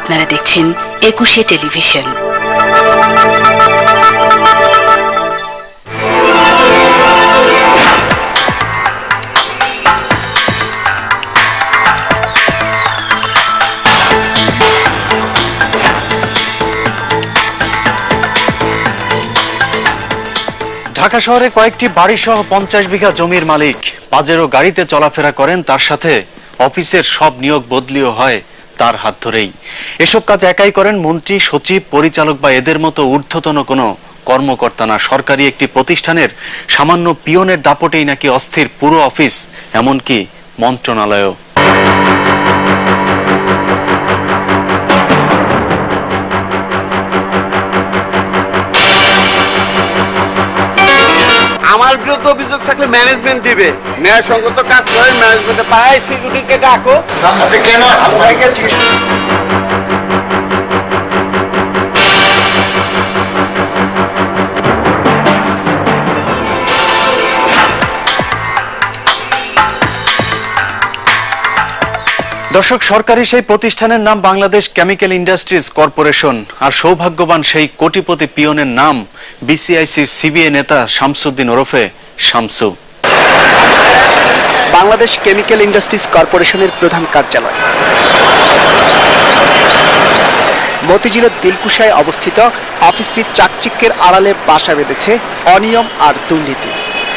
আপনারা দেখছেন একুশে টেলিভিশন। ঢাকা শহরে কয়েকটি বাড়ি সহ পঞ্চাশ বিঘা জমির মালিক পাজেরো গাড়িতে চলাফেরা করেন, তার সাথে অফিসের সব নিয়োগ বদলিও হয়। তার হাত ধরেই। এসব কাজ একাই করেন মন্ত্রী, সচিব, পরিচালক বা এদের মতো ঊর্ধ্বতন কোনো কর্মকর্তা না। সরকারি একটি প্রতিষ্ঠানের সামান্য পিয়নের দাপটেই নাকি অস্থির পুরো অফিস, এমনকি মন্ত্রণালয়ও। ম্যানেজমেন্ট দিবে। ন্যায় সঙ্গত কাজ করে ম্যানেজমেন্টে পায় সিকিউরিটিকে ডাকো। আপনি কেন দর্শক সরকারি সেই প্রতিষ্ঠানের নাম বাংলাদেশ কেমিক্যাল ইন্ডাস্ট্রিজ কর্পোরেশন আর সৌভাগ্যবান সেই কোটিপতি পিয়নের নাম বিসিআইসির সিবিএ নেতা শামসুদ্দিন ওরফে শামসু। বাংলাদেশ কেমিক্যাল ইন্ডাস্ট্রিজ কর্পোরেশনের প্রধান কার্যালয়। মতিঝিলের দিলকুশায় অবস্থিত অফিসটি চাকচিক্যের আড়ালে বাসা বেঁধেছে অনিয়ম আর দুর্নীতি।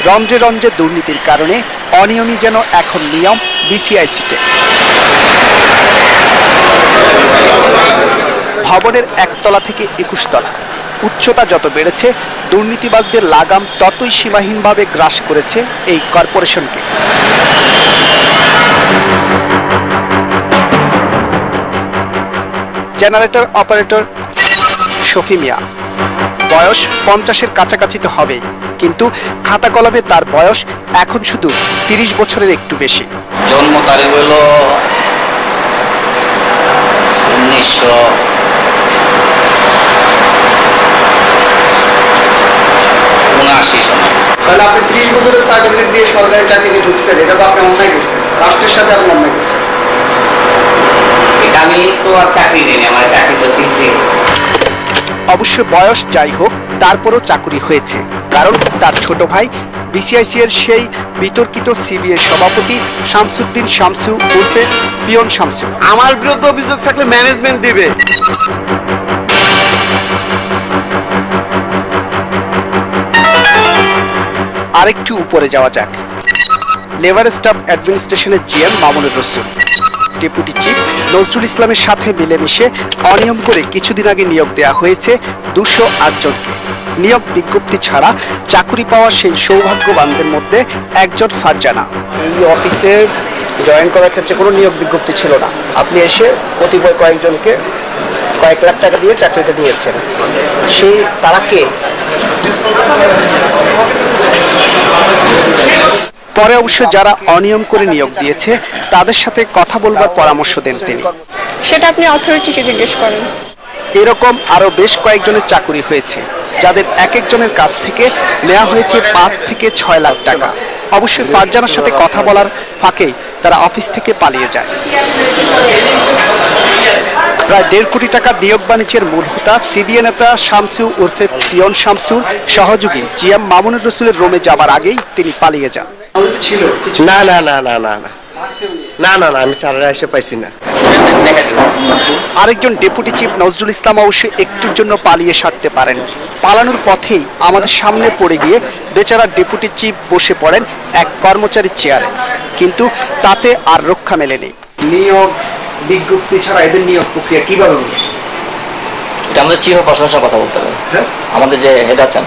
রন্ধ্রে রন্ধ্রে দুর্নীতির কারণে অনিয়মই যেন এখন নিয়ম বিসিআইসিতে। ভবনের একতলা থেকে একুশ তলা উচ্চতা যত বেড়েছে, দুর্নীতিবাজদের লাগাম ততই সীমাহীনভাবে গ্রাস করেছে এই কর্পোরেশনকে। জেনারেটর অপারেটর শফি মিয়া, বয়স পঞ্চাশের কাছাকাছি তো হবেই, কিন্তু খাতা কলমে তার বয়স এখন শুধু তিরিশ বছরের একটু বেশি। জন্ম তারিখ হইল উনিশশো উনআশি সময় তাহলে আপনি ত্রিশ বছরের সার্টিফিকেট দিয়ে সরকারি চাকরিতে ঢুকছেন এটা তো আপনি অন্যায় করছেন। রাষ্ট্রের সাথে আপনি অন্যায় করছেন। আমি তো আর চাকরি দিইনি আমার চাকরি তো দিচ্ছি। অবশ্য বয়স যাই হোক তারপরও চাকুরি হয়েছে। কারণ তার ছোট ভাই বিসিআইসি এর সেই বিতর্কিত সিবিএ সভাপতি শামসুদ্দিন শামসু উর্ফে পিয়ন শামসু। আমার বিরুদ্ধে অভিযোগ থাকলে ম্যানেজমেন্ট দিবে। আরেকটু উপরে যাওয়া যাক। Labour staff অ্যাডমিনিস্ট্রেশনের GM Mamunur Rasul. Deputy chief Nazrul ইসলামের সাথে মিলেমিশে অনিয়ম করে কিছুদিন আগে নিয়োগ দেওয়া হয়েছে দুশো আটজনকে নিয়োগ বিজ্ঞপ্তি ছাড়া চাকুরি পাওয়া সেই সৌভাগ্যবানদের মধ্যে একজন ফারজানা। এই অফিসে জয়েন করার ক্ষেত্রে কোনো নিয়োগ বিজ্ঞপ্তি ছিল না। আপনি এসে কতিপয় কয়েকজনকে কয়েক লাখ টাকা দিয়ে চাকরিটা দিয়েছেন। সেই তারা কে? পরে অবশ্য যারা অনিয়ম করে নিয়োগ দিয়েছে তাদের সাথে কথা বলবার পরামর্শ দেন তিনি। সেটা আপনি অথরিটিকে জিজ্ঞেস করেন। এরকম আরও বেশ কয়েকজনের চাকুরি হয়েছে যাদের এক একজনের কাছ থেকে নেওয়া হয়েছে পাঁচ থেকে ছয় লাখ টাকা। অবশ্যই ফারজানার সাথে কথা বলার ফাঁকেই তারা অফিস থেকে পালিয়ে যায়। প্রায় দেড় কোটি টাকা নিয়োগ বাণিজ্যের মূল হোতা সিবিএ নেতা শামসু উর্ফে পিয়ন শামসুর সহযোগী জিএম মামুনুর রসুলের রোমে যাবার আগেই তিনি পালিয়ে যান। ছিল না না না না না না। না না না আমি চারা এসে পাইছি না। আরেকজন ডেপুটি চিফ নজরুল ইসলাম অবশ্য একটুর জন্য পালিয়ে সারতে পারেন। পালানোর পথেই আমাদের সামনে পড়ে গিয়ে বেচারা ডেপুটি চিফ বসে পড়েন এক কর্মচারীর চেয়ারে। কিন্তু তাতে আর রক্ষা মেলেনি। নিয়োগ বিজ্ঞপ্তি ছাড়া এদের নিয়োগ প্রক্রিয়া কীভাবে হলো? এটা আমাদের কথা বলতে হবে। হ্যাঁ? আমাদের যে হেড আছেন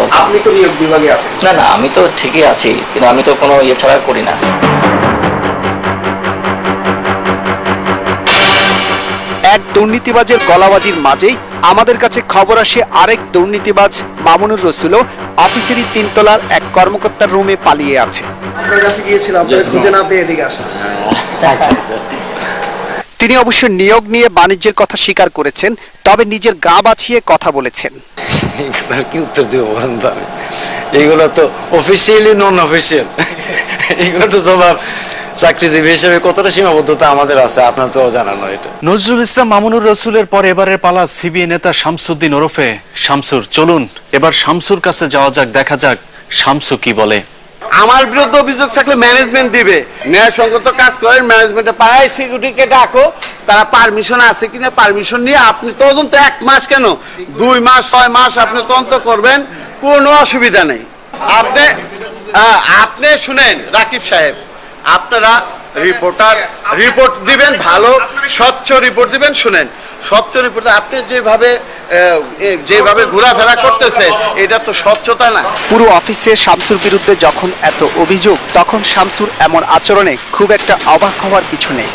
হবে। আপনি তো নিয়োগ বিভাগে আছেন। না না আমি তো ঠিকই আছি কিন্তু আমি তো কোনো ইয়ে ছাড়া করি না। এক দুর্নীতিবাজের গলাবাজির মাঝেই আমাদের কাছে খবর আসে আরেক দুর্নীতিবাজ মামুনুর রসুলও অফিসেরই তিনতলার এক কর্মকর্তার রুমে পালিয়ে আছে। আপনার কাছে গিয়েছিলাম খুঁজে না পেয়ে এদিকে আচ্ছা। তিনি অবশ্য নিয়োগ নিয়ে বাণিজ্যের কথা স্বীকার করেছেন তবে নিজের গা বাছিয়ে কথা বলেছেন। কি উত্তর দিব বলুন তো আমি? এগুলো তো অফিসিয়ালি নন অফিসিয়াল এগুলো তো জবাব চাকরিজীবী হিসেবে কতটা সীমাবদ্ধতা আমাদের আছে আপনার তো জানানো এটা। নজরুল ইসলাম মামুনুর রসুলের পর এবারের পালা সিবিআই নেতা শামসুদ্দিন ওরফে। শামসুর চলুন এবার শামসুর কাছে যাওয়া যাক দেখা যাক শামসু কি বলে। আমার বিরুদ্ধে অভিযোগ থাকলে ম্যানেজমেন্ট দিবে। ন্যায়সঙ্গত কাজ করেন ম্যানেজমেন্টে পাড়ায় সিকিউরিটিকে ডাকো, তারা পারমিশন আছে কিনা পারমিশন নিয়ে আপনি তদন্ত এক মাস কেন? দুই মাস, ছয় মাস আপনি তদন্ত করবেন, কোনো অসুবিধা নেই। আপনি আপনি শুনেন, রাকিব সাহেব, আপনারা রিপোর্টার রিপোর্ট দিবেন, ভালো, স্বচ্ছ রিপোর্ট দিবেন, শুনেন। স্বচ্ছ রিপোর্ট আপনি যেভাবে যেভাবে ঘোরাফেরা করতেছে এটা তো স্বচ্ছতা না পুরো অফিসে শামসুর বিরুদ্ধে যখন এত অভিযোগ তখন শামসুর এমন আচরণে খুব একটা অবাক হওয়ার কিছু নেই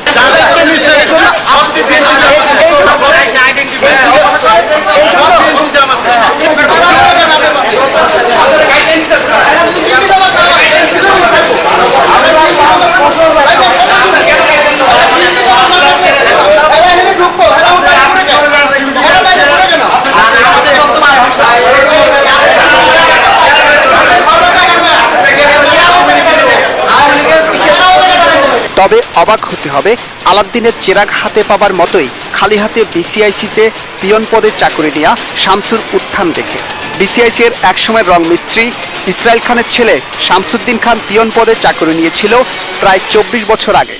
হতে হবে। আলাদ্দিনের চেরাগ হাতে পাবার মতোই খালি হাতে বিসিআইসিতে পিয়ন পদে চাকরি নেওয়া শামসুর উত্থান দেখে। বিসিআইসি এর একসময় রং মিস্ত্রি ইসরায়েল খানের ছেলে শামসুদ্দিন খান পিয়ন পদে চাকরি নিয়েছিল প্রায় চব্বিশ বছর আগে।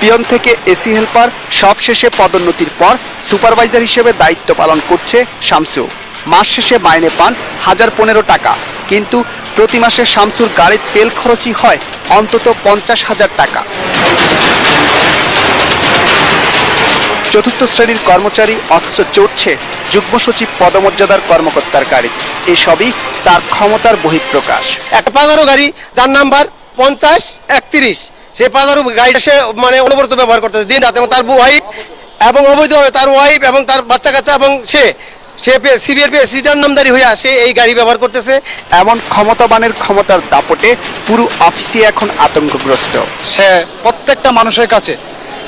পিয়ন থেকে এসি হেল্পার সবশেষে পদোন্নতির পর সুপারভাইজার হিসেবে দায়িত্ব পালন করছে শামসু। মাস শেষে মাইনে পান হাজার পনেরো টাকা। কিন্তু প্রতি মাসে শামসুর গাড়ির তেল খরচই হয় অন্তত পঞ্চাশ হাজার টাকা। চতুর্থ শ্রেণির কর্মচারী অথচ চড়ছে যুগ্ম সচিব পদমর্যাদার কর্মকর্তার গাড়ি। এসবই তার ক্ষমতার বহিঃপ্রকাশ। একটা পাজারো গাড়ি, যার নাম্বার পঞ্চাশ একত্রিশ। সেই পাজারো গাড়িটা সে মানে অনবরত ব্যবহার করতেছে। দিন রাত এবং তার ওয়াইফ এবং অবৈধভাবে তার ওয়াইফ এবং তার বাচ্চা কাচ্চা এবং সে সে সিবিআর সিটার নামদারি হইয়া সে এই গাড়ি ব্যবহার করতেছে। এমন ক্ষমতাবানের ক্ষমতার দাপটে পুরো অফিসই এখন আতঙ্কগ্রস্ত। সে প্রত্যেকটা মানুষের কাছে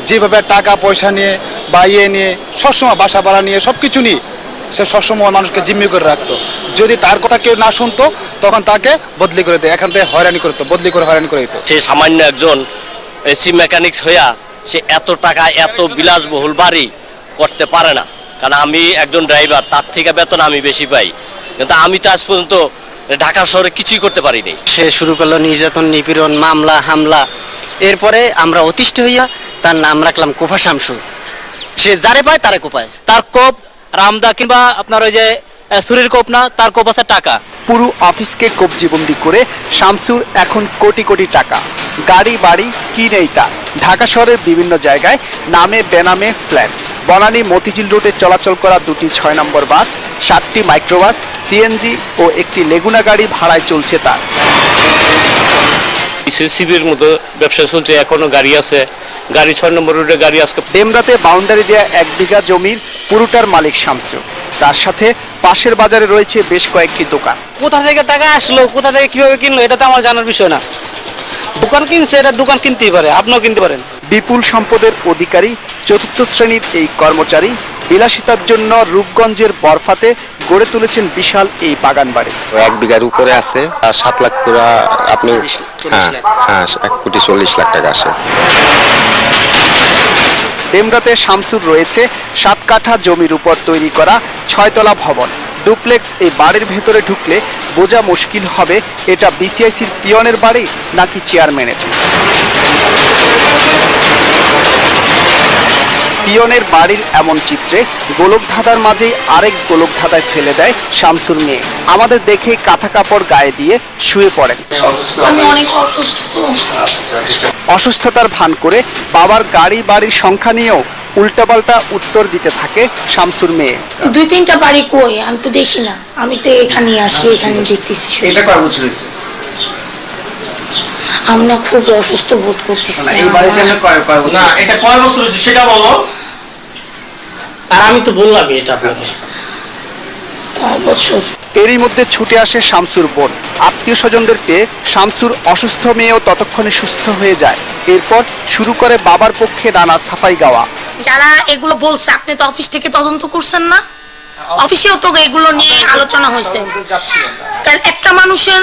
যেভাবে টাকা পয়সা নিয়ে বা ইয়ে নিয়ে সবসময় বাসা ভাড়া নিয়ে সব কিছু নিয়ে সে সবসময় মানুষকে জিম্মি করে রাখতো। যদি তার কথা কেউ না শুনতো তখন তাকে বদলি করে দিত এখান থেকে হয়রানি করতো বদলি করে হয়রানি করে দিত। সে সামান্য একজন এসি মেকানিক্স হইয়া সে এত টাকা এত বিলাসবহুল বাড়ি করতে পারে না। কারণ আমি একজন ড্রাইভার তার থেকে বেতন আমি বেশি পাই। কিন্তু আমি তো আজ পর্যন্ত ঢাকা শহরে কিছুই করতে পারিনি। সে শুরু করল নির্যাতন নিপীড়ন মামলা হামলা। এরপরে আমরা অতিষ্ঠ হইয়া তার নাম রাখলাম কোফা শামসু। সে যারে পায় তারে কোপায়। তার কোপ রামদা কিংবা আপনার ওই যে সুরির কোপ না তার কোপ আছে টাকা। পুরো অফিসকে কোপ জীবন্দি করে শামসুর এখন কোটি কোটি টাকা। গাড়ি বাড়ি কি নেই তা ঢাকা শহরের বিভিন্ন জায়গায় নামে বেনামে ফ্ল্যাট। বনানী মতিঝিল রোডে চলাচল করা দুটি ছয় নম্বর বাস সাতটি মাইক্রোবাস সিএনজি ও একটি লেগুনা গাড়ি ভাড়ায় চলছে তার। সিবির মতো ব্যবসা চলছে এখনও গাড়ি আছে। গাড়ি ছয় নম্বর রোডে গাড়ি আজকে ডেমরাতে বাউন্ডারি দেয়া এক বিঘা জমির পুরোটার মালিক শামসু তার সাথে পাশের বাজারে রয়েছে বেশ কয়েকটি দোকান। কোথা থেকে টাকা আসলো কোথা থেকে কীভাবে কিনলো এটা তো আমার জানার বিষয় না। দোকান কিনছে এটা দোকান কিনতেই পারে আপনিও কিনতে পারেন। বিপুল সম্পদের অধিকারী চতুর্থ শ্রেণির এই কর্মচারী বিলাসিতার জন্য রূপগঞ্জের বরফাতে গড়ে তুলেছেন বিশাল এই বাগান বাড়ি। এক বিঘার উপরে আছে আর সাত লাখ করে আপনি হ্যাঁ হ্যাঁ এক কোটি চল্লিশ লাখ টাকা আসে। ডেমরাতে শামসুর রয়েছে সাত কাঠা জমির উপর তৈরি করা ছয়তলা ভবন। ডুপ্লেক্স এই বাড়ির ভেতরে ঢুকলে বোঝা মুশকিল হবে এটা বিসিআইসির পিয়নের বাড়ি নাকি চেয়ারম্যানের? পিয়নের বাড়ির এমন চিত্রে গোলকধাঁধার মাঝেই আরেক গোলকধাঁধায় ফেলে দেয় শামসুর মেয়ে। আমাদের দেখে কাঁথা কাপড় গায়ে দিয়ে শুয়ে পড়েন। অসুস্থতার ভান করে বাবার গাড়ি বাড়ির সংখ্যা নিয়েও উল্টাপাল্টা উত্তর দিতে থাকে শামসুর মেয়ে। দুই তিনটা বাড়ি কই? আমি তো দেখি না। আমি তো এখানে আসি এখানে দেখতেছি এটা কয় বছর হয়েছে? আমি না খুব অসুস্থ বোধ করতেছি এই বাড়িতে আমরা। কয় কয় না এটা কয় বছর হয়েছে সেটা বলো। আর আমি তো বললামই এটা আপনাকে। কয় বছর? এরই মধ্যে ছুটে আসে শামসুর বোন। আত্মীয় স্বজনদের পেয়ে শামসুর অসুস্থ মেয়েও ততক্ষণে সুস্থ হয়ে যায়। এরপর শুরু করে বাবার পক্ষে নানা সাফাই গাওয়া। যারা এগুলো বলছে আপনি তো অফিস থেকে তদন্ত করছেন না? অফিসেও তো এগুলো নিয়ে আলোচনা হয়েছে। তাহলে একটা মানুষের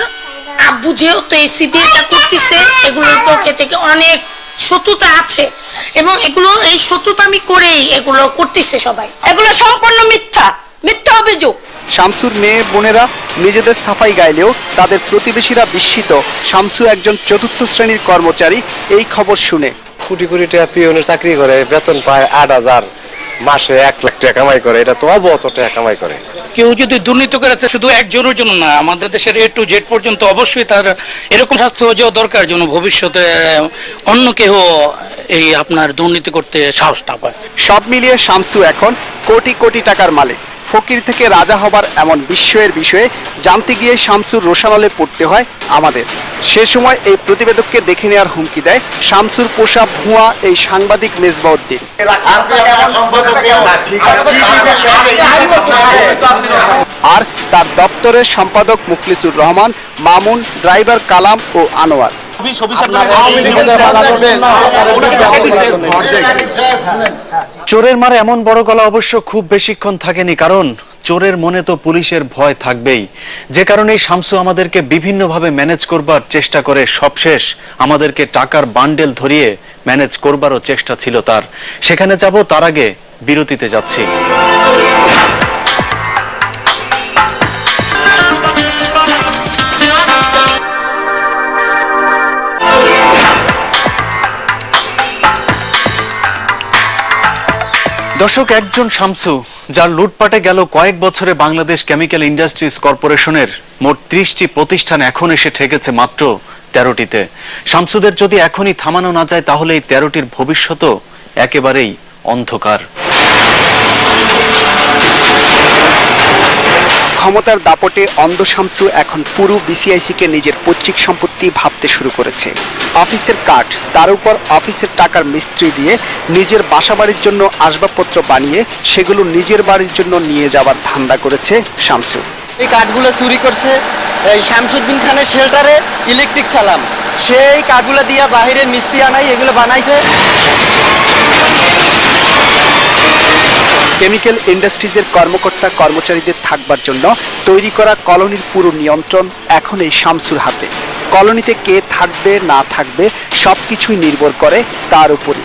আব্বু যেহেতু এই সিবিআইটা করতেছে এগুলোর পক্ষে থেকে অনেক শত্রুতা আছে। এবং এগুলো এই শত্রুতা আমি করেই এগুলো করতেছে সবাই। এগুলো সম্পূর্ণ মিথ্যা। মিথ্যা অভিযোগ। শামসুর মেয়ে বোনেরা নিজেদের সাফাই গাইলেও তাদের প্রতিবেশীরা বিস্মিত। শামসু একজন চতুর্থ শ্রেণির কর্মচারী এই খবর শুনে। কোটি কোটি টাকা পিওনের চাকরি করে বেতন পায় আট হাজার মাসে এক লাখ টাকা কামাই করে। এটা তো অবহত টাকা কামাই করে। কেউ যদি দুর্নীতি করেছে শুধু একজনের জন্য না আমাদের দেশের এ টু জেড পর্যন্ত অবশ্যই তার এরকম শাস্তি হওয়া যাওয়া দরকার যেন ভবিষ্যতে অন্য কেউ এই আপনার দুর্নীতি করতে সাহস না পায়। সব মিলিয়ে শামসু এখন কোটি কোটি টাকার মালিক। ফকির থেকে রাজা হবার এমন বিস্ময়ের বিষয়ে জানতে গিয়ে শামসুর রোশানলে পড়তে হয় আমাদের। সে সময় এই প্রতিবেদককে দেখে নেওয়ার হুমকি দেয় শামসুর পোষা ভুয়া এই সাংবাদিক মেজবাউদ্দিন। আর তার দপ্তরের সম্পাদক মুখলিসুর রহমান মামুন ড্রাইভার কালাম ও আনোয়ার। চোরের মারে এমন বড় গলা অবশ্য খুব বেশিক্ষণ থাকেনি কারণ চোরের মনে তো পুলিশের ভয় থাকবেই। যে কারণেই শামসু আমাদেরকে বিভিন্নভাবে ম্যানেজ করবার চেষ্টা করে সবশেষ আমাদেরকে টাকার বান্ডেল ধরিয়ে ম্যানেজ করবারও চেষ্টা ছিল তার। সেখানে যাব তার আগে বিরতিতে যাচ্ছি। দর্শক, একজন শামসু, যার লুটপাটে গেল কয়েক বছরে বাংলাদেশ কেমিক্যাল ইন্ডাস্ট্রিজ কর্পোরেশনের, মোট ত্রিশটি প্রতিষ্ঠান এখন এসে ঠেকেছে মাত্র তেরোটিতে। শামসুদের যদি এখনই থামানো না যায়, তাহলে এই তেরোটির ভবিষ্যতও একেবারেই অন্ধকার। ক্ষমতার দাপটে অন্ধ শামসু এখন পুরো বিসিআইসিকে নিজের পৈতৃক সম্পত্তি ভাবতে শুরু করেছে। অফিসের কাঠ, তার উপর অফিসের টাকার মিস্ত্রি দিয়ে নিজের বাসাবাড়ির জন্য আসবাবপত্র বানিয়ে সেগুলো নিজের বাড়ির জন্য নিয়ে যাওয়ার ধান্দা করেছে শামসু। এই কাঠগুলো চুরি করছে, এই শামসুদ্দিন খানের শেল্টারে ইলেকট্রিক সালাম। সেই কাঠগুলো দিয়ে বাহিরের মিস্ত্রি আনাই, এগুলো বানাইছে। কেমিক্যাল ইন্ডাস্ট্রিজের কর্মকর্তা কর্মচারীদের থাকবার জন্য তৈরি করা কলোনির পুরো নিয়ন্ত্রণ এখন এই শামসুর হাতে। কলোনিতে কে থাকবে, না থাকবে, সবকিছুই নির্ভর করে তার উপরে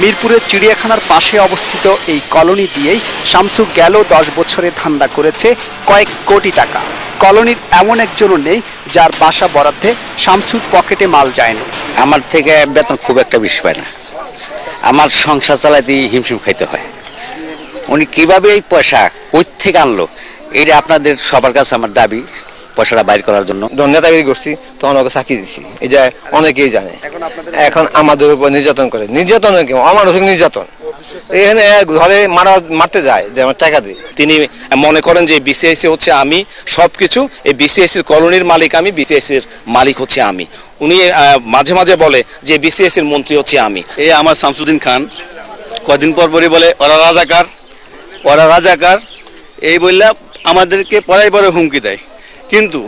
মিরপুরের চিড়িয়াখানার পাশে অবস্থিত এই কলোনি দিয়েই শামসু গেল দশ বছরে ধান্দা করেছে কয়েক কোটি টাকা। কলোনির এমন একজনও নেই যার বাসা বরাদ্দে শামসুর পকেটে মাল যায়নি। আমার থেকে বেতন খুব একটা বেশি পায় না। আমার সংসার চালাইতে হিমশিম খাইতে হয়। উনি কীভাবে এই পয়সা কই থেকে আনলো? এটা আপনাদের সবার কাছে আমার দাবি। পয়সাটা বাইর করার জন্য। যখন নেতাগিরি করছি তখন ওকে চাকরি দিছি। এটা অনেকেই জানে। এখন আমাদের উপর নির্যাতন করে। নির্যাতন অমানসিক নির্যাতন। এখানে ঘরে মারা মারতে যায় যে আমার টাকা দিই তিনি মনে করেন যে বিসিআইসি হচ্ছে আমি সবকিছু এই বিসিআইসির কলোনির মালিক আমি বিসিআইসির মালিক হচ্ছে আমি। উনি মাঝে মাঝে বলে যে বিসিআইসির মন্ত্রী হচ্ছে আমি। এই আমার শামসুদ্দিন খান। কদিন পর পরই বলে ওরা রাজাকার ওরা রাজাকার। এই বললে আমাদেরকে পড়াই পরে হুমকি দেয়। কিন্তু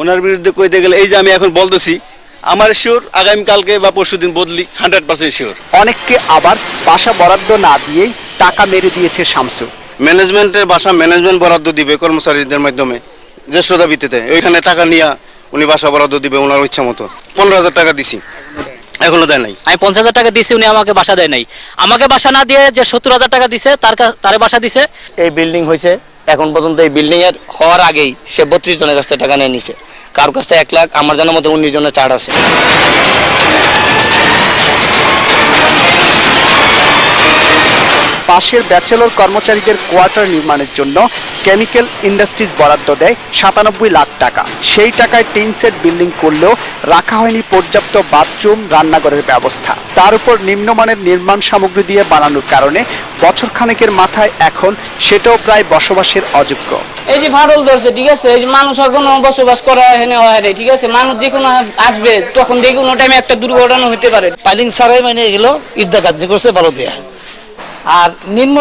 ওনার বিরুদ্ধে কইতে গেলে এই যে আমি এখন বলতেছি আমার শিওর আগামীকালকে বা পরশুদিন বদলি হান্ড্রেড পার্সেন্ট শিওর। অনেককে আবার বাসা বরাদ্দ না দিয়েই টাকা মেরে দিয়েছে শামসু ম্যানেজমেন্টের বাসা ম্যানেজমেন্ট বরাদ্দ দিবে কর্মচারীদের মাধ্যমে জ্যেষ্ঠতা ভিত্তিতে। ওইখানে টাকা নিয়ে উনি বাসা বরাদ্দ দিবে ওনার ইচ্ছা মতো। পনেরো হাজার টাকা দিছি এখনও দেয় নাই। আমি পঞ্চাশ হাজার টাকা দিয়েছি উনি আমাকে বাসা দেয় নাই। আমাকে বাসা না দিয়ে যে সত্তর হাজার টাকা দিছে তার তারে বাসা দিছে। এই বিল্ডিং হয়েছে এখন পর্যন্ত এই বিল্ডিং এর হওয়ার আগেই সে বত্রিশ জনের কাছ থেকে টাকা নিয়ে নিছে। কার কাছ থেকে এক লাখ, আমার জানার মতো উনিশ জনের চার্ট আছে। পাশের ব্যাচেলর কর্মচারীদের কোয়ার্টার নির্মাণের জন্য কেমিক্যাল ইন্ডাস্ট্রিজ বরাদ্দ দেয় সাতানব্বই লাখ টাকা। সেই টাকায় টিন সেট বিল্ডিং করলেও রাখা হয়নি পর্যাপ্ত বাথরুম রান্নাঘরের ব্যবস্থা। তার উপর নিম্নমানের নির্মাণ সামগ্রী দিয়ে বানানোর কারণে বছর খানেকের মাথায় এখন সেটাও প্রায় বসবাসের অযোগ্য। এই যে ফাটল ধরছে ঠিক আছে? এই যে মানুষ এখন বসবাস করা এখানে হয় না ঠিক আছে? মানুষ যে কোনো আসবে তখন যে কোনো টাইমে একটা দুর্ঘটনা হতে পারে। পাইলিং সারাই মানে এগুলো ইর্দা কাজ করছে ভালো দেয়া। আর নিম্ন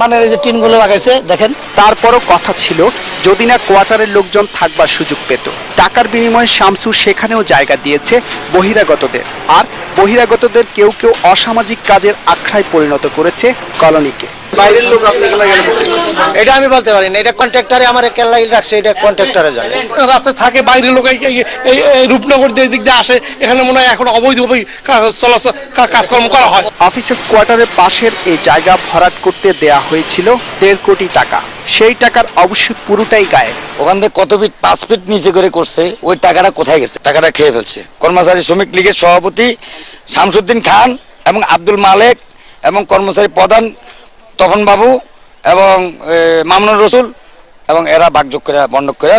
মানের এই যে টিনগুলো লাগাইছে, দেখেন। তারপরও কথা ছিল, যদি না কোয়ার্টারের লোকজন থাকবার সুযোগ পেত। টাকার বিনিময়ে শামসু সেখানেও জায়গা দিয়েছে বহিরাগতদের। আর বহিরাগতদের কেউ কেউ অসামাজিক কাজের আখড়ায় পরিণত করেছে কলোনিকে। বাইরের লোক এটা আমি বলতে পারি না এটা কন্ট্রাক্টরে আমার কেল্লা রাখছে এটা কন্ট্রাক্টরে জানে রাতে থাকে বাইরের লোক এই- রূপনগর দিয়ে দিক দিয়ে আসে এখানে মনে হয় এখন অবৈধভাবে চলাচল কাজকর্ম করা হয়। অফিসেস কোয়ার্টারের পাশের এই জায়গা ভরাট করতে দেয়া হয়েছিল দেড় কোটি টাকা। সেই টাকার অবশ্যই পুরোটাই গায়ে ওখান থেকে কত ফিট পাঁচ ফিট নিচে করে করছে ওই টাকাটা কোথায় গেছে? টাকাটা খেয়ে ফেলছে। কর্মচারী শ্রমিক লীগের সভাপতি শামসুদ্দিন খান এবং আব্দুল মালেক এবং কর্মচারী প্রধান তপন বাবু এবং মামুনুর রসুল এবং এরা বাগযোগ করে বন্ডক করে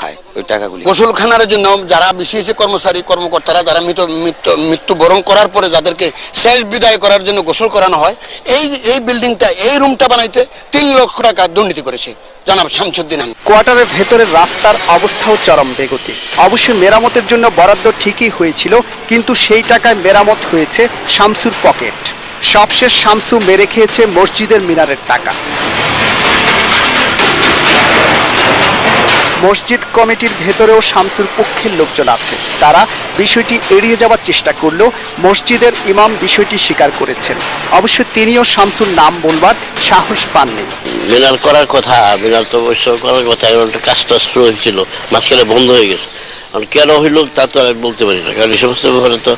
খায় ওই টাকাগুলি। গোসলখানার জন্য যারা বিশেষ কর্মচারী কর্মকর্তারা যারা মৃত মৃত্যু মৃত্যুবরণ করার পরে যাদেরকে শেষ বিদায় করার জন্য গোসল করানো হয় এই এই বিল্ডিংটা এই রুমটা বানাইতে তিন লক্ষ টাকা দুর্নীতি করেছে। জনাব শামসুদ্দিন আহমেদ। কোয়ার্টারের ভেতরের রাস্তার অবস্থাও চরম বেগতি। অবশ্য মেরামতের জন্য বরাদ্দ ঠিকই হয়েছিল কিন্তু সেই টাকায় মেরামত হয়েছে শামসুর পকেট। সবশেষ শামসু মেরে খেয়েছে মসজিদের মিনারের টাকা। মসজিদ কমিটির ভেতরেও শামসুর পক্ষের লোকজন আছে। তারা বিষয়টি এড়িয়ে যাওয়ার চেষ্টা করলেও মসজিদের ইমাম বিষয়টি স্বীকার করেছেন। অবশ্য তিনিও শামসুর নাম বলবার সাহস পাননি। মিনার করার কথা মিনার তো অবশ্য করার কথা একটা কাজটা শুরু হয়েছিল, মাঝখানে বন্ধ হয়ে গেছে। কেন হইল তা তো আমি বলতে পারি না, কারণ এই সমস্ত ব্যাপারে তো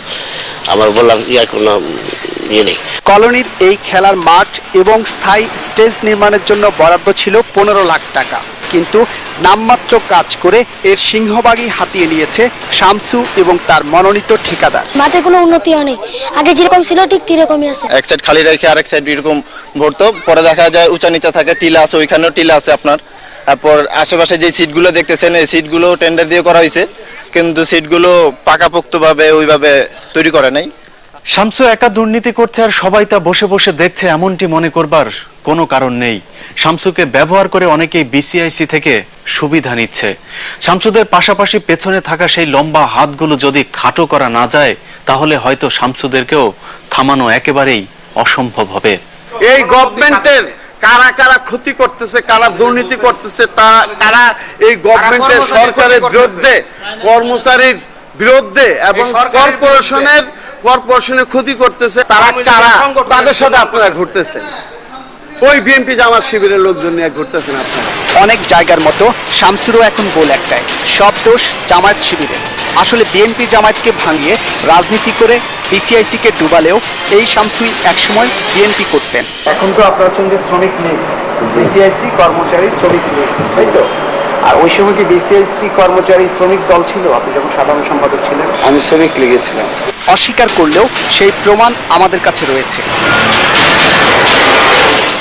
আমার বলার ইয়ার কোনো নেই কলোনির এই খেলার মাঠ এবং স্থায়ী স্টেজ নির্মাণের জন্য বরাদ্দ ছিল পনেরো লাখ টাকা। কিন্তু নামমাত্র কাজ করে এর সিংহভাগই হাতিয়ে নিয়েছে শামসু এবং তার মনোনীত ঠিকাদার। মাঠে কোনো উন্নতি হয়নি আগে যেরকম ছিল ঠিক সেরকমই আছে। এক সাইড খালি রেখে আরেক সাইড এরকম ভরতো পরে দেখা যায় উঁচা নিচা থাকে টিলা আছে ওইখানেও টিলা আছে আপনার। তারপর আশেপাশে যে সিটগুলো দেখতেছেন এই সিটগুলো টেন্ডার দিয়ে করা হয়েছে। কিন্তু সিটগুলো পাকাপোক্তভাবে ওইভাবে তৈরি করে নাই। শামসু একা দুর্নীতি করছে আর সবাই তা বসে বসে দেখছে এমনটি মনে করবার কোনো কারণ নেই। শামসুকে ব্যবহার করে অনেকেই বিসিআইসি থেকে সুবিধা নিচ্ছে। শামসুদের পাশাপাশি পেছনে থাকা সেই লম্বা হাতগুলো যদি খাটো করা না যায় তাহলে হয়তো শামসুদেরকেও থামানো একেবারেই অসম্ভব হবে। এই গভর্নমেন্টের কারা কারা ক্ষতি করতেছে কারা দুর্নীতি করতেছে তা কারা এই গভর্নমেন্টের সরকারের বিরুদ্ধে কর্মচারীর বিরুদ্ধে এবং কর্পোরেশনের কর্পোরেশনের ক্ষতি করতেছে তারা কারা? তাদের সাথে আপনারা ঘুরতেছেন। ওই বিএনপি জামাত শিবিরের লোকজন নিয়ে ঘুরতেছেন আপনারা। অনেক জায়গার মতো শামসুরও এখন গোল একটাই। সব দোষ জামায়াত শিবিরের। আসলে বিএনপি জামায়াতকে ভাঙিয়ে রাজনীতি করে বিসিআইসি কে ডুবালেও এই শামসুই একসময় বিএনপি করতেন। এখন তো আপনার সঙ্গে শ্রমিক নেই বিসিআইসি কর্মচারী শ্রমিক নেই তাই তো? আর ওই সময় কি বিসিআইসি কর্মচারী শ্রমিক দল ছিল আপনি যখন সাধারণ সম্পাদক ছিলেন? আমি শ্রমিক লেগেছিলাম। অস্বীকার করলেও সেই প্রমাণ আমাদের কাছে রয়েছে।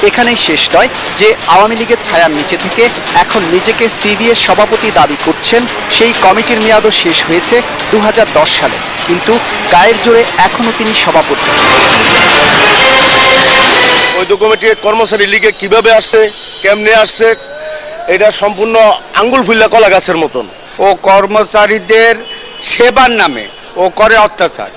এখানেই শেষ নয় যে আওয়ামী লীগের ছায়ার নিচে থেকে এখন নিজেকে সিবিএ সভাপতি দাবি করছেন সেই কমিটির মেয়াদও শেষ হয়েছে দু হাজার দশ সালে। কিন্তু গায়ের জোরে এখনও তিনি সভাপতি। ওই কমিটি কর্মচারী লীগে কীভাবে আসছে কেমনে আসছে এটা সম্পূর্ণ আঙ্গুল ফুল্লা কলা গাছের মতন। ও কর্মচারীদের সেবার নামে ও করে অত্যাচার।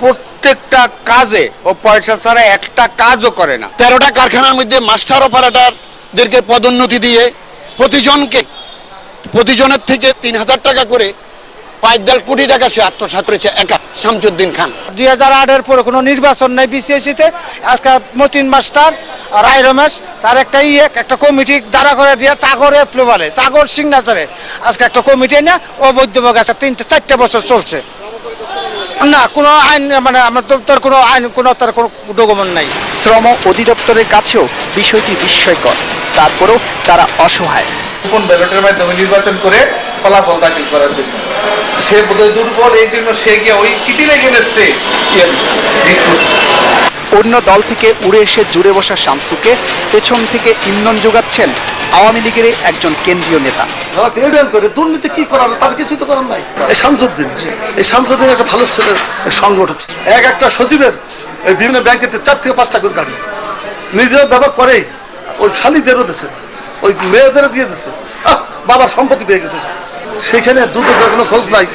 প্রত্যেকটা কাজে ও পয়সা ছাড়া একটা কাজও করে না। তেরোটা কারখানার মধ্যে মাস্টার অপারেটরদেরকে পদোন্নতি দিয়ে প্রতিজনকে প্রতিজনের থেকে তিন হাজার টাকা করে দেড় কোটি টাকা সে আত্মসাৎ করেছে একা শামসুদ্দিন খান। দুই হাজার আটের পরে কোনো নির্বাচন নেই বিসিএসিতে। আজকে মতিন মাস্টার রায় রমেশ তার একটা ইয়ে একটা কমিটি দাঁড়া করে দিয়ে তাগরে ফ্লেভারে তাগর সিগনেচারে আজকে একটা কমিটি না অবৈধভাবে আছে তিনটে চারটে বছর চলছে। না কোনো আইন মানে আমার তার কোনো আইন কোনো তার কোনো ডকুমেন্ট নাই। শ্রম অধিদপ্তরের কাছেও বিষয়টি বিস্ময়কর। তারপরেও তারা অসহায়। কোন ব্যালটের মাধ্যমে নির্বাচন করে ফলাফল দাখিল করার জন্য? সে বোধহয় দুর্বল এই জন্য সে গিয়ে ওই চিঠির এগেনস্টে অন্য দল থেকে উড়ে এসে জুড়ে বসা শামসুকে পেছন থেকে ইন্ধন যোগাচ্ছেন আওয়ামী লীগের একজন কেন্দ্রীয় নেতা। যারা করে দুর্নীতি কি করার? তার কিছুই তো করার নাই। এই শামসুদ্দিন এই শামসুদ্দিন একটা ভালো ছেলের সংগঠন এক একটা সচিবের এই বিভিন্ন ব্যাংকেতে চার থেকে পাঁচটা করে গাড়ি। নিজের ব্যবহার করেই ওই শালিদেরও দিছে ওই মেয়েদেরও দিয়ে আহ, বাবার সম্পত্তি পেয়ে গেছে সেখানে দুটো কোনো খোঁজ নাই।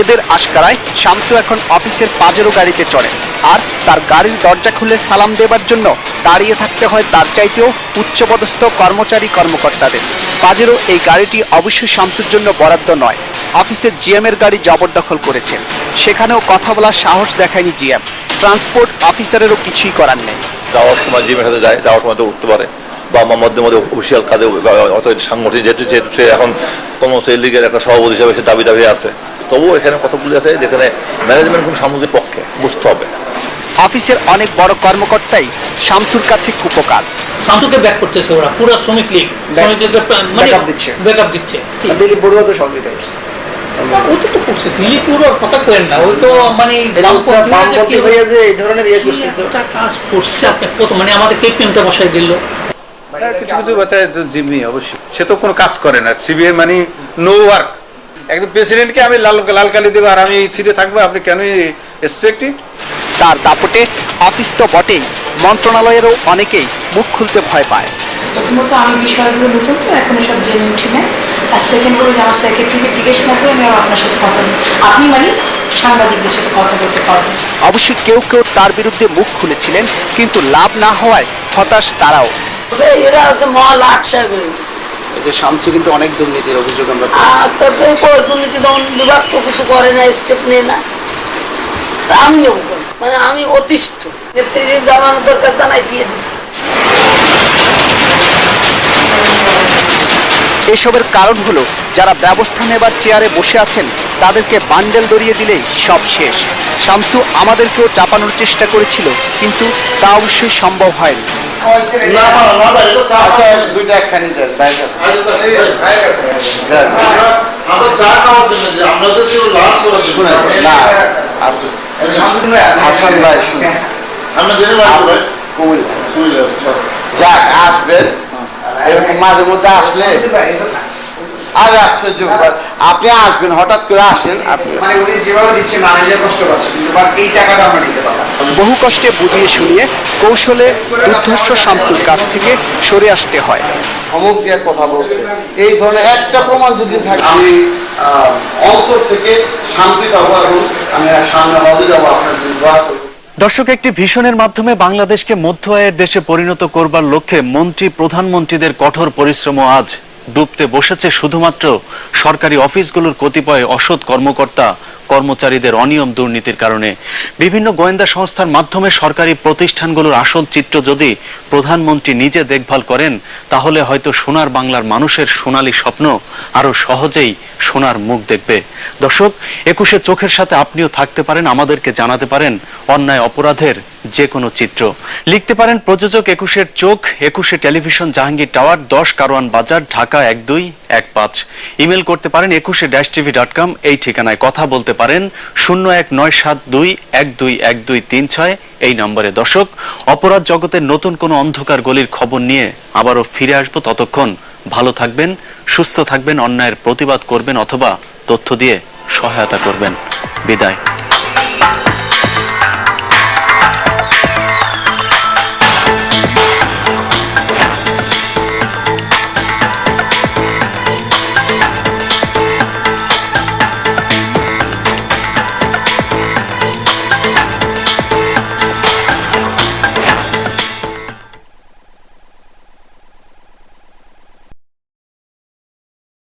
এদের আশকারায় শামসু এখন অফিসের পাজেরো গাড়িতে চড়ে। আর তার গাড়ির দরজা খুলে সালাম দেবার জন্য দাঁড়িয়ে থাকতে হয় তার চাইতেও উচ্চপদস্থ কর্মচারী কর্মকর্তাদের। পাজেরো এই গাড়িটি অবশ্যই শামসুর জন্য বরাদ্দ নয়। অফিসের জিএমের গাড়ি জবরদখল করেছেন সেখানেও কথা বলার সাহস দেখায়নি জিএম। ট্রান্সপোর্ট অফিসারেরও কিছুই করার নেই। যাওয়ার সময় জিমের সাথে যায় যাওয়ার সময় তো উঠতে পারে। বা আমার মধ্যে মধ্যে অফিসিয়াল কাজে অত সাংগঠনিক যেহেতু যেহেতু সে এখন কর্মচারী লীগের একটা সভাপতি হিসাবে সে দাবি দাবি আছে। তবুও এখানে কতগুলি আছে যেখানে ম্যানেজমেন্ট খুব সামগ্রিক পক্ষে বুঝতে হবে। অফিসের অনেক বড় কর্মকর্তাই শামসুর কাছে কুপকার শামসুকে ব্যাক করতেছে ওরা পুরো শ্রমিক লীগ। শ্রমিকদেরকে মানে। ব্যাকআপ দিচ্ছে। দিলীপ বড়ুয়া তো সহযোগিতা করছে ও তো তো করছে দিলীপ পুরোর কথা কেন না। ওই তো মানে বামপন্থী হয়ে যে এই ধরনের ইয়ে করছে কাজ করছে আপনি? কত মানে আমাদের কেপিএমটা বসাই দিল। কিছু কিছু বাচ্চায় তো জিম্মি অবশ্যই। সে তো কোনো কাজ করে না। সিবিআই মানে নো ওয়ার্ক একজন প্রেসিডেন্টকে আমি লাল লাল কালি দেবো আর আমি সিটে থাকব আপনি কেন এক্সপেক্টিভ তার দাপটে অফিস তো বটেই। মন্ত্রণালয়েরও অনেকেই মুখ খুলতে ভয় পায়। প্রথমত আমি বিষয়গুলো নতুন তো এখনও সব জেনে উঠি না আর সেকেন্ড হলো আমার সেক্রেটারিকে জিজ্ঞেস না করে আমি আপনার সাথে কথা আপনি মানে সাংবাদিকদের সাথে কথা বলতে পারবেন। অবশ্য কেউ কেউ তার বিরুদ্ধে মুখ খুলেছিলেন কিন্তু লাভ না হওয়ায় হতাশ তারাও। এরা আছে মহা লাট হয়ে গেছে এই যে শামসু কিন্তু অনেক দুর্নীতির অভিযোগ আমরা আর তারপরে কোনো দুর্নীতি তখন বিভাগ তো কিছু করে না স্টেপ নেয় না। তা আমি নেব মানে আমি অতিষ্ঠ। নেত্রীর জানানো দরকার জানাই দিয়ে দিছি। এসবের কারণ হলো যারা ব্যবস্থা নেবার চেয়ারে বসে আছেন তাদেরকে বান্ডেল দড়িয়ে দিলেই সব শেষ। শামসু আমাদেরকেও চাপানোর চেষ্টা করেছিল কিন্তু তা অবশ্যই সম্ভব হয়নি। দুইটা একখানি দেন আমরা চা খাওয়ার জন্য যে আমরা তো কেউ লাঞ্চ করার জন্য হাসান ভাই আমরা জেনে ভাই কুমিল্লা যাক আসবেন এরকম মাঝে মধ্যে আসলে আর আশ্চর্য। আপনি আসবেন হঠাৎ করে আসেন আপনি মানে উনি যেভাবে দিচ্ছে ম্যানেজার কষ্ট পাচ্ছে বাট এই টাকাটা আমরা নিতে পারলাম বহু কষ্টে বুঝিয়ে শুনিয়ে কৌশলে দুর্ধর্ষ শামসুর কাছ থেকে সরে আসতে হয়। ধমক দিয়ে কথা বলছে। এই ধরনের একটা প্রমাণ যদি থাকে আমি অন্তর থেকে শান্তি পাবো এবং আমি সামনে হজে যাব আপনার জন্য দোয়া করব। দর্শক একটি ভীষণের মাধ্যমে বাংলাদেশকে মধ্য আয়ের দেশে পরিণত করবার লক্ষ্যে মন্ত্রী প্রধানমন্ত্রীদের কঠোর পরিশ্রম আজ। ডুবতে বসেছে শুধুমাত্র সরকারি অফিসগুলোর কতিপয় অসৎ কর্মকর্তা, কর্মচারীদের অনিয়ম দুর্নীতির কারণে। বিভিন্ন গোয়েন্দা সংস্থার মাধ্যমে সরকারি প্রতিষ্ঠানগুলোর আসল চিত্র যদি প্রধানমন্ত্রী নিজে দেখভাল করেন, তাহলে হয়তো সোনার বাংলার মানুষের সোনালি স্বপ্ন আরও সহজেই সোনার মুখ দেখবে। দর্শক, একুশে চোখের সাথে আপনিও থাকতে পারেন, আমাদেরকে জানাতে পারেন অন্যায় অপরাধের যে কোনো চিত্র। লিখতে পারেন প্রযোজক একুশের চোখ, একুশে টেলিভিশন জাহাঙ্গীর টাওয়ার, দশ কারওয়ান বাজার, ঢাকা এক দুই, এক পাঁচ। ইমেল করতে পারেন একুশে ড্যাশ টিভি ডট কম, এই ঠিকানায় কথা বলতে পারেন শূন্য এক নয় সাত দুই, এক দুই এক দুই তিন ছয়, এই নম্বরে। দর্শক, অপরাধ জগতের নতুন কোনো অন্ধকার গলির খবর নিয়ে আবারও ফিরে আসব ততক্ষণ। ভালো থাকবেন, সুস্থ থাকবেন, অন্যায়ের প্রতিবাদ করবেন অথবা তথ্য দিয়ে সহায়তা করবেন। বিদায়।